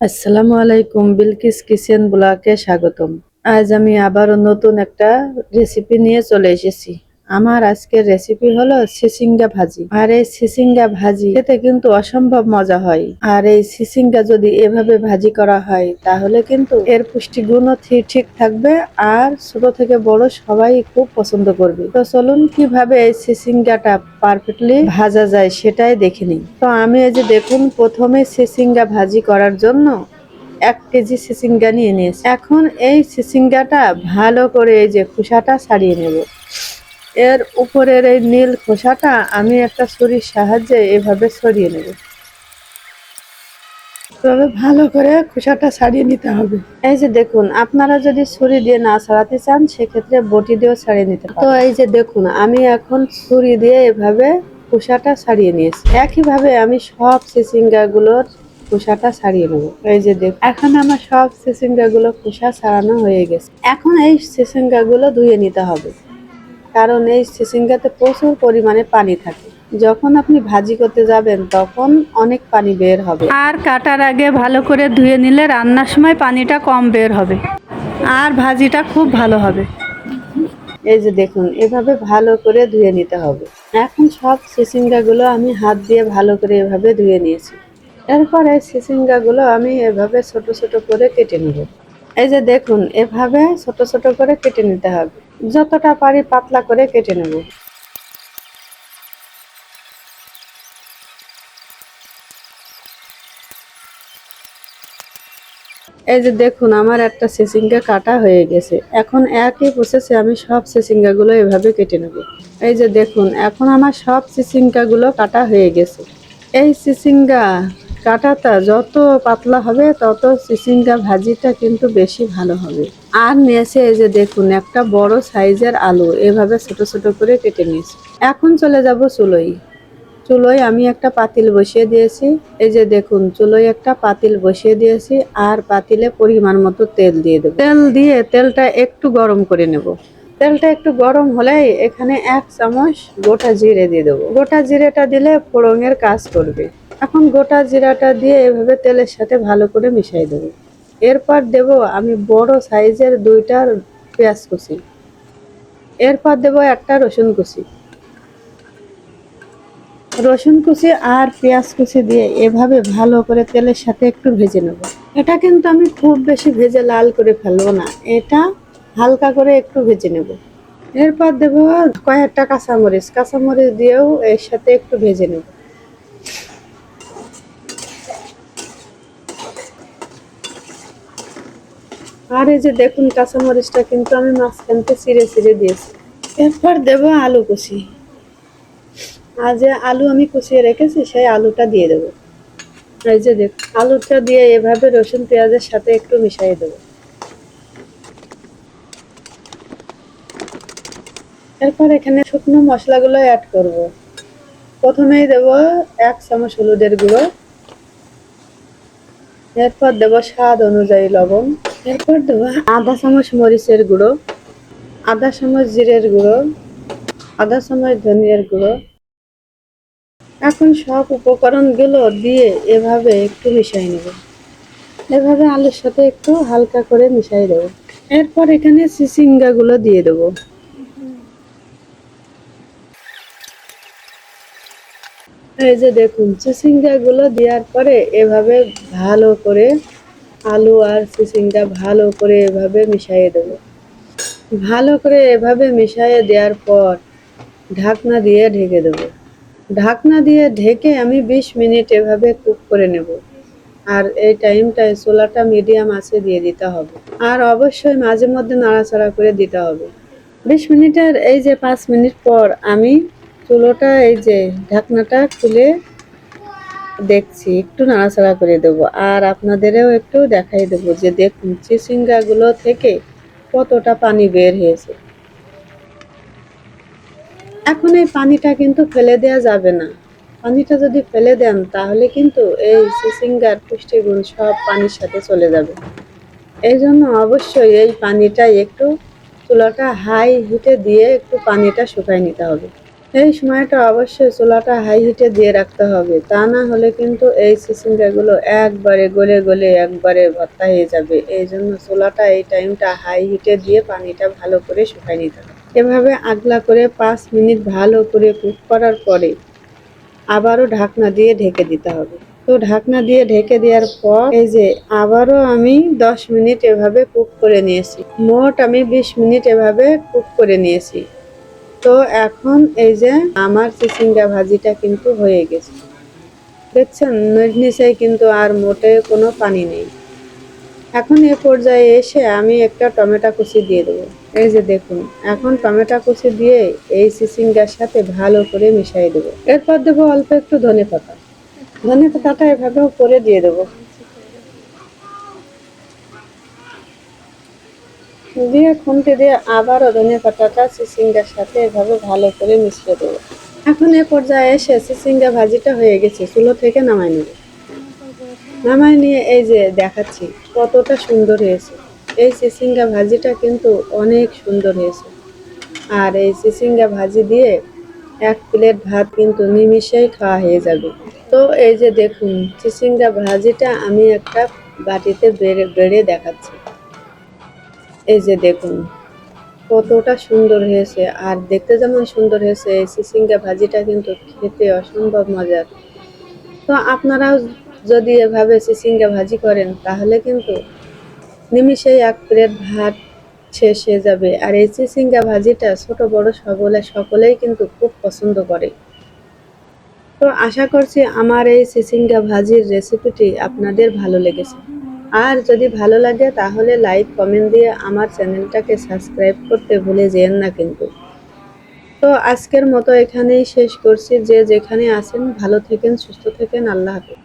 আসসালামু আলাইকুম, বিলকিস কিচেন ব্লকে স্বাগতম। আজ আমি আবারও নতুন একটা রেসিপি নিয়ে চলে এসেছি। আমার আজকের রেসিপি হলো সিসিঙ্গা ভাজি। আর এই সিসিঙ্গা ভাজি খেতে কিন্তু অসম্ভব মজা হয়। আর এই সিসিঙ্গা যদি এভাবে ভাজি করা হয়, তাহলে কিন্তু এর পুষ্টিগুণও ঠিক থাকবে আর ছোট থেকে বড় সবাই খুব পছন্দ করবে। তো চলুন কীভাবে এই সিসিঙ্গাটা পারফেক্টলি ভাজা যায় সেটাই দেখে নিই। তো আমি এই যে দেখুন, প্রথমে সিসিঙ্গা ভাজি করার জন্য এক কেজি সিসিঙ্গা নিয়ে নিয়েছি। এখন এই সিসিঙ্গাটা ভালো করে এই যে খোসাটা ছাড়িয়ে নেব। এর উপরের এই নীল খোসাটা আমি একটা ছুরির সাহায্যে এভাবে ছড়িয়ে নেব। তবে ভালো করে খোসাটা ছাড়িয়ে নিতে হবে। এই যে দেখুন, আপনারা যদি ছুরি দিয়ে না ছাড়াতে চান, সেক্ষেত্রে বটি দিয়েও ছাড়িয়ে নিতে তো এই যে দেখুন, আমি এখন ছুরি দিয়ে এভাবে খোসাটা ছাড়িয়ে নিয়েছি। একইভাবে আমি সব সিসিঙ্গা গুলোর খোসাটা ছাড়িয়ে নেব। এই যে দেখ এখন আমার সব সিসিঙ্গা গুলো খোসা ছাড়ানো হয়ে গেছে। এখন এই সিসিঙ্গা গুলো ধুয়ে নিতে হবে। কারণ এই সিসিঙ্গাতে প্রচুর পরিমাণে পানি থাকে। যখন আপনি ভাজি করতে যাবেন তখন অনেক পানি বের হবে। আর কাটার আগে ভালো করে ধুয়ে নিলে রান্নার সময় পানিটা কম বের হবে। আর ভাজিটা খুব ভালো হবে। এই যে দেখুন এভাবে ভালো করে ধুয়ে নিতে হবে। এখন সব সিসিঙ্গাগুলো আমি হাত দিয়ে ভালো করে এভাবে ধুয়ে নিয়েছি। এরপরে সিসিঙ্গাগুলো আমি এভাবে ছোট ছোট করে কেটে নেব। এই যে দেখুন এভাবে ছোট ছোট করে কেটে নিতে হবে। যতটা পারি পাতলা করে কেটে নেব। এই যে দেখুন, আমার একটা সিসিঙ্গা কাটা হয়ে গেছে। এখন একই প্রসেসে আমি সব সিসিঙ্গাগুলো এভাবে কেটে নেব। এই যে দেখুন, এখন আমার সব সিসিঙ্গাগুলো কাটা হয়ে গেছে। এই সিসিঙ্গা কাটাটা যত পাতলা হবে, তত সিসিঙ্গা ভাজিটা কিন্তু বেশি ভালো হবে। আর নিয়েছে এই যে দেখুন, একটা বড় সাইজের আলু, এভাবে ছোট ছোট করে কেটে নিয়েছি। এখন চলে যাব চুলোই চুলোয় আমি একটা পাতিল বসিয়ে দিয়েছি। এই যে দেখুন, চুলোয় একটা পাতিল বসিয়ে দিয়েছি আর পাতিলে পরিমাণ মতো তেল দিয়ে দেবো। তেল দিয়ে তেলটা একটু গরম করে নেব। তেলটা একটু গরম হলেই এখানে এক চামচ গোটা জিরে দিয়ে দেবো। গোটা জিরেটা দিলে ফোড়নের কাজ করবে। এখন গোটা জিরাটা দিয়ে এভাবে তেলের সাথে ভালো করে মিশাই দেবো। এরপর দেব আমি বড় সাইজের দুইটা পেঁয়াজ কুচি। এরপর দেব একটা রসুন কুচি। রসুন কুচি আর পেঁয়াজ কুচি দিয়ে এভাবে ভালো করে তেলের সাথে একটু ভেজে নেব। এটা কিন্তু আমি খুব বেশি ভেজে লাল করে ফেলব না। এটা হালকা করে একটু ভেজে নেব। এরপর দেব কয়েকটা কাঁচামরিচ। কাঁচামরিচ দিয়েও এর সাথে একটু ভেজে নেব। আর এই যে দেখুন কাঁচামরিচটা কিন্তু আমি মাঝখানতে চিড়ে চিড়ে দিয়েছি। এরপর দেব আলু কুচি আর যে আলু আমি কুচিয়ে রেখেছি সেই আলুটা দিয়ে দেবো। এই যে দেখ আলুটা দিয়ে এভাবে রসুন পেঁয়াজের সাথে একটু মিশিয়ে দেবো। এরপর এখানে শুকনো মশলাগুলো অ্যাড করব। প্রথমেই দেব এক চামচ হলুদের গুঁড়ো। এরপর দেব স্বাদ অনুযায়ী লবণ। এরপর দেবো আধা চামচ মরিচের গুঁড়ো, আধা চামচ জিরের গুঁড়ো, আধা চামচ ধনিয়ার গুঁড়ো। এখন সব উপকরণগুলো দিয়ে এভাবে একটু মিশিয়ে নেব। এভাবে আলুর সাথে একটু হালকা করে মিশিয়ে দেবো। এরপর এখানে চিচিঙ্গাগুলো দিয়ে দেবো। এই যে দেখুন চিচিঙ্গাগুলো দেওয়ার পরে এভাবে ভালো করে আলু আর চিচিঙ্গা ভালো করে এভাবে মিশিয়ে দেবো। ভালো করে এভাবে মিশিয়ে দেওয়ার পর ঢাকনা দিয়ে ঢেকে দেবো। ঢাকনা দিয়ে ঢেকে আমি বিশ মিনিট এভাবে কুক করে নেব। আর এই টাইমটায় চোলাটা মিডিয়াম আছে দিয়ে দিতে হবে। আর অবশ্যই মাঝে মধ্যে নাড়াচাড়া করে দিতে হবে। বিশ মিনিটের এই যে পাঁচ মিনিট পর আমি চুলোটা, এই যে ঢাকনাটা খুলে দেখছি, একটু নাড়াচাড়া করে দেবো। আর আপনাদেরও একটু দেখাই দেবো যে দেখুন, চিচিঙ্গাগুলো থেকে কতটা পানি বের হয়েছে। এখন এই পানিটা কিন্তু ফেলে দেওয়া যাবে না। পানিটা যদি ফেলে দেন, তাহলে কিন্তু এই সিসিঙ্গার পুষ্টিগুণ সব পানির সাথে চলে যাবে। এই জন্য অবশ্যই এই পানিটা একটু চুলাটা হাই হিটে দিয়ে একটু পানিটা শুকাই নিতে হবে। এই সময়টা অবশ্যই চুলাটা হাই হিটে দিয়ে রাখতে হবে। তা না হলে কিন্তু এই সিসিঙ্গাগুলো একবারে গলে গলে একবারে ভর্তা হয়ে যাবে। এই জন্য চুলাটা এই টাইমটা হাই হিটে দিয়ে পানিটা ভালো করে শুকাই নিতে হবে। এভাবে আগলা করে পাঁচ মিনিট ভালো করে কুক করার পরে আবারও ঢাকনা দিয়ে ঢেকে দিতে হবে। তো ঢাকনা দিয়ে ঢেকে দেওয়ার পর এই যে আবারও আমি দশ মিনিট এভাবে কুক করে নিয়েছি। মোট আমি বিশ মিনিট এভাবে কুক করে নিয়েছি। তো এখন এই যে আমার চিচিঙ্গা ভাজিটা কিন্তু হয়ে গেছে। দেখছেন, নিচে কিন্তু আর মোটে কোনো পানি নেই। এখন এ পর্যায়ে এসে আমি একটা টমেটো কুচি দিয়ে দেবো। এই যে দেখুন, এখন টমেটো কুচি দিয়ে এই চিচিঙ্গার সাথে ভালো করে মিশিয়ে দেবো। এরপর দেবো অল্প একটু ধনে পাতা। ধনে পাতাটা এভাবেও করে দিয়ে দেবো। দিয়ে খুন্তি দিয়ে আবারও ধনে পাতাটা চিচিঙ্গার সাথে এভাবে ভালো করে মিশিয়ে দেবো। এখন এ পর্যায়ে এসে চিচিঙ্গা ভাজিটা হয়ে গেছে, চুলো থেকে নামাই নেব। নামাই নিয়ে এই যে দেখাচ্ছি, কতটা সুন্দর হয়েছে। এই চিচিঙ্গা ভাজিটা কিন্তু অনেক সুন্দর হয়েছে। আর এই চিচিঙ্গা ভাজি দিয়ে এক প্লেট ভাত কিন্তু নিমিষেই খাওয়া হয়ে যাবে। তো এই যে দেখুন চিচিঙ্গা ভাজিটা আমি একটা বাটিতে বেড়ে বেড়ে দেখাচ্ছি। এই যে দেখুন, কতটা সুন্দর হয়েছে। আর দেখতে যেমন সুন্দর হয়েছে, এই ভাজিটা কিন্তু খেতে অসম্ভব মজার। তো আপনারাও যদি এভাবে চিচিঙ্গা ভাজি করেন, তাহলে কিন্তু নিমিষেই এক প্লেট ভাত শেষ হয়ে যাবে। আর এই চিচিঙ্গা ভাজিটা ছোট, বড় সকলে, সকলেই কিন্তু খুব পছন্দ করে। তো আশা করছি আমার এই চিচিঙ্গা ভাজির রেসিপিটি আপনাদের ভালো লেগেছে। আর যদি ভালো লাগে তাহলে লাইক, কমেন্ট দিয়ে আমার চ্যানেলটাকে সাবস্ক্রাইব করতে ভুলে যেন না কিন্তু। তো আজকের মতো এখানেই শেষ করছি। যে যেখানে আছেন ভালো থেকেন, সুস্থ থেকেন, আল্লাহ হাফেজ।